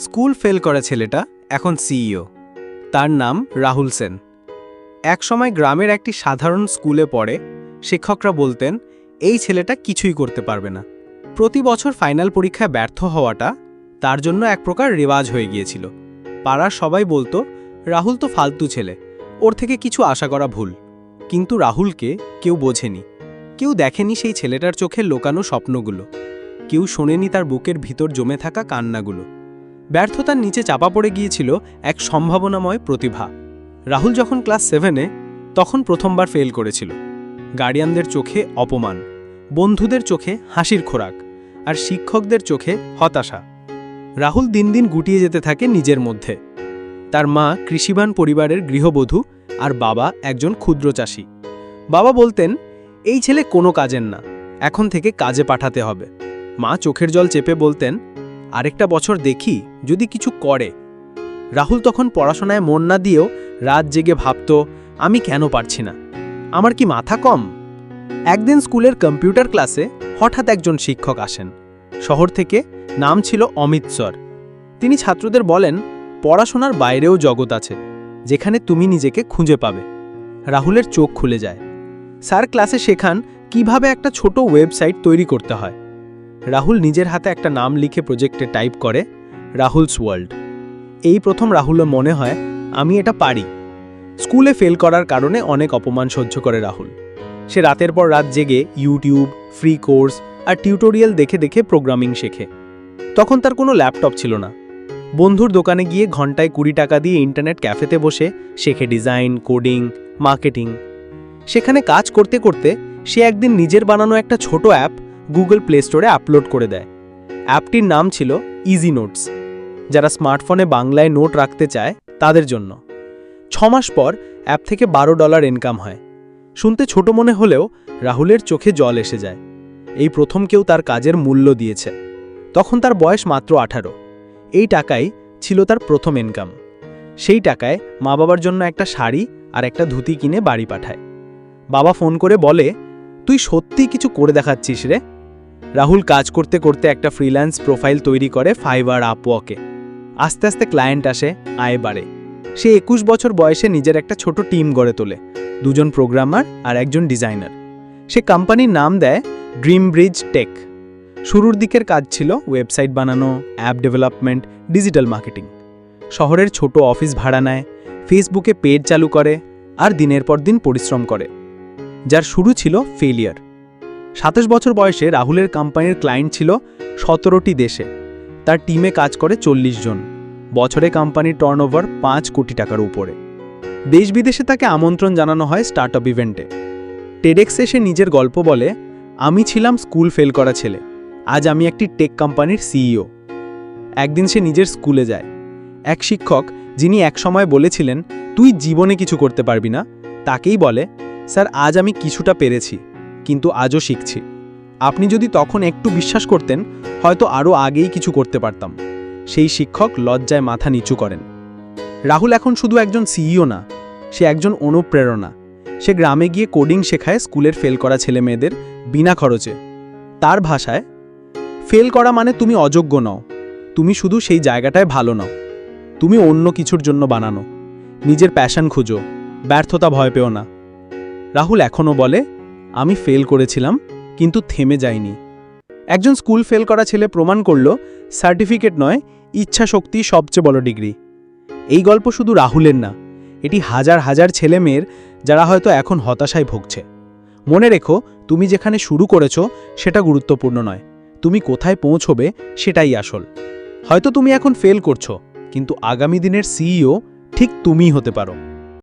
School fail করা ছেলেটা, এখন সিইও। তার নাম রাহুল সেন। একসময় গ্রামের একটি সাধারণ স্কুলে পড়ে, শিক্ষকরা বলতেন, এই ছেলেটা কিছুই করতে পারবে না। প্রতি বছর ফাইনাল পরীক্ষায় ব্যর্থ হওয়াটা তার জন্য এক প্রকার রেওয়াজ হয়ে গিয়েছিল। পাড়ার সবাই বলতো, রাহুল তো ফালতু ছেলে, ওর থেকে কিছু আশা করা ভুল। কিন্তু রাহুলকে কেউ বোঝেনি। কেউ দেখেনি সেই ছেলেটার চোখে লোকানো স্বপ্নগুলো। কেউ শোনেনি তার বুকের ভিতর জমে থাকা কান্নাগুলো। ব্যর্থতার নিচে চাপা পড়ে গিয়েছিল এক সম্ভাবনাময় প্রতিভা। রাহুল যখন ক্লাস সেভেনে, তখন প্রথমবার ফেল করেছিল। গার্ডিয়ানদের চোখে অপমান, বন্ধুদের চোখে হাসির খোরাক, আর শিক্ষকদের চোখে হতাশা। রাহুল দিন দিন গুটিয়ে যেতে থাকে নিজের মধ্যে। তার মা কৃষিবান পরিবারের গৃহবধূ আর বাবা একজন ক্ষুদ্র চাষী। বাবা বলতেন, এই ছেলে কোনো কাজের না, এখন থেকে কাজে পাঠাতে হবে। মা চোখের জল চেপে বলতেন আরেকটা বছর দেখি যদি কিছু করে। রাহুল তখন পড়াশোনায় মন না দিয়েও রাত জেগে ভাবত, আমি কেন পারছি না? আমার কি মাথা কম? একদিন স্কুলের কম্পিউটার ক্লাসে হঠাৎ একজন শিক্ষক আসেন। শহর থেকে নাম ছিল অমিত স্যার। তিনি ছাত্রদের বলেন, পড়াশোনার বাইরেও জগৎ আছে, যেখানে তুমি নিজেকে খুঁজে পাবে। রাহুলের চোখ খুলে যায়। স্যার ক্লাসে শেখান কীভাবে একটা ছোট ওয়েবসাইট তৈরি করতে হয়। রাহুল নিজের হাতে একটা নাম লিখে প্রজেক্টে টাইপ করে, রাহুলস ওয়ার্ল্ড এই প্রথম রাহুলের মনে হয়, আমি এটা পারি। স্কুলে ফেল করার কারণে অনেক অপমান সহ্য করে রাহুল। সে রাতের পর রাত জেগে ইউটিউব ফ্রি কোর্স আর টিউটোরিয়াল দেখে দেখে প্রোগ্রামিং শেখে। তখন তার কোনো ল্যাপটপ ছিল না। বন্ধুর দোকানে গিয়ে ঘন্টায় কুড়ি টাকা দিয়ে ইন্টারনেট ক্যাফেতে বসে শেখে ডিজাইন কোডিং মার্কেটিং সেখানে কাজ করতে করতে সে একদিন নিজের বানানো একটা ছোট অ্যাপ গুগল প্লে স্টোরে আপলোড করে দেয়। অ্যাপটির নাম ছিল ইজি নোটস যারা স্মার্টফোনে বাংলায় নোট রাখতে চায়, তাদের জন্য। ছমাস পর অ্যাপ থেকে বারো ডলার ইনকাম হয়। শুনতে ছোট মনে হলেও রাহুলের চোখে জল এসে যায়। এই প্রথম কেউ তার কাজের মূল্য দিয়েছে। তখন তার বয়স মাত্র আঠারো। এই টাকাই ছিল তার প্রথম ইনকাম। সেই টাকায় মা বাবার জন্য একটা শাড়ি আর একটা ধুতি কিনে বাড়ি পাঠায়। বাবা ফোন করে বলে, তুই সত্যি কিছু করে দেখাচ্ছিস রে? রাহুল কাজ করতে করতে একটা ফ্রিল্যান্স প্রোফাইল তৈরি করে ফাইবার আপওয়াকে আস্তে আস্তে ক্লায়েন্ট আসে, আয় বাড়ে। সে একুশ বছর বয়সে নিজের একটা ছোট টিম গড়ে তোলে, দুজন প্রোগ্রামার আর একজন ডিজাইনার সে কোম্পানির নাম দেয় ড্রিম ব্রিজ টেক শুরুর দিকের কাজ ছিল ওয়েবসাইট বানানো অ্যাপ ডেভেলপমেন্ট ডিজিটাল মার্কেটিং শহরের ছোট অফিস ভাড়া নেয় ফেসবুকে পেজ চালু করে, আর দিনের পর দিন পরিশ্রম করে। যার শুরু ছিল ফেলিয়ার সাতাশ বছর বয়সে রাহুলের কোম্পানির ক্লায়েন্ট ছিল সতেরোটি দেশে। তার টিমে কাজ করে চল্লিশ জন। বছরে কোম্পানির টার্নওভার পাঁচ কোটি টাকার উপরে। দেশ বিদেশে তাকে আমন্ত্রণ জানানো হয় স্টার্ট আপ ইভেন্টে টেডেক্সে সে নিজের গল্প বলে, আমি ছিলাম স্কুল ফেল করা ছেলে। আজ আমি একটি টেক কোম্পানির সিইও একদিন সে নিজের স্কুলে যায়। এক শিক্ষক, যিনি একসময় বলেছিলেন, তুই জীবনে কিছু করতে পারবি না। তাকেই বলে, স্যার, আজ আমি কিছুটা পেরেছি। কিন্তু আজও শিখছি। আপনি যদি তখন একটু বিশ্বাস করতেন, হয়তো আরও আগেই কিছু করতে পারতাম। সেই শিক্ষক লজ্জায় মাথা নিচু করেন। রাহুল এখন শুধু একজন সিইও না, সে একজন অনুপ্রেরণা। সে গ্রামে গিয়ে কোডিং শেখায় স্কুলের ফেল করা ছেলে মেয়েদের বিনা খরচে। তার ভাষায়, ফেল করা মানে তুমি অযোগ্য নও, তুমি শুধু সেই জায়গাটায় ভালো নও। তুমি অন্য কিছুর জন্য বানানো। নিজের প্যাশন খুঁজো, ব্যর্থতা ভয় পেও না। রাহুল এখনও বলে আমি ফেল করেছিলাম, কিন্তু থেমে যাইনি। একজন স্কুল ফেল করা ছেলে প্রমাণ করল সার্টিফিকেট নয় ইচ্ছা শক্তি সবচেয়ে বড় ডিগ্রি এই গল্প শুধু রাহুলের না, এটি হাজার হাজার ছেলে মেয়ের, যারা হয়তো এখন হতাশায় ভুগছে। মনে রেখো, তুমি যেখানে শুরু করেছ, সেটা গুরুত্বপূর্ণ নয়। তুমি কোথায় পৌঁছবে, সেটাই আসল। হয়তো তুমি এখন ফেল করছ, কিন্তু আগামী দিনের সিইও ঠিক তুমিই হতে পারো।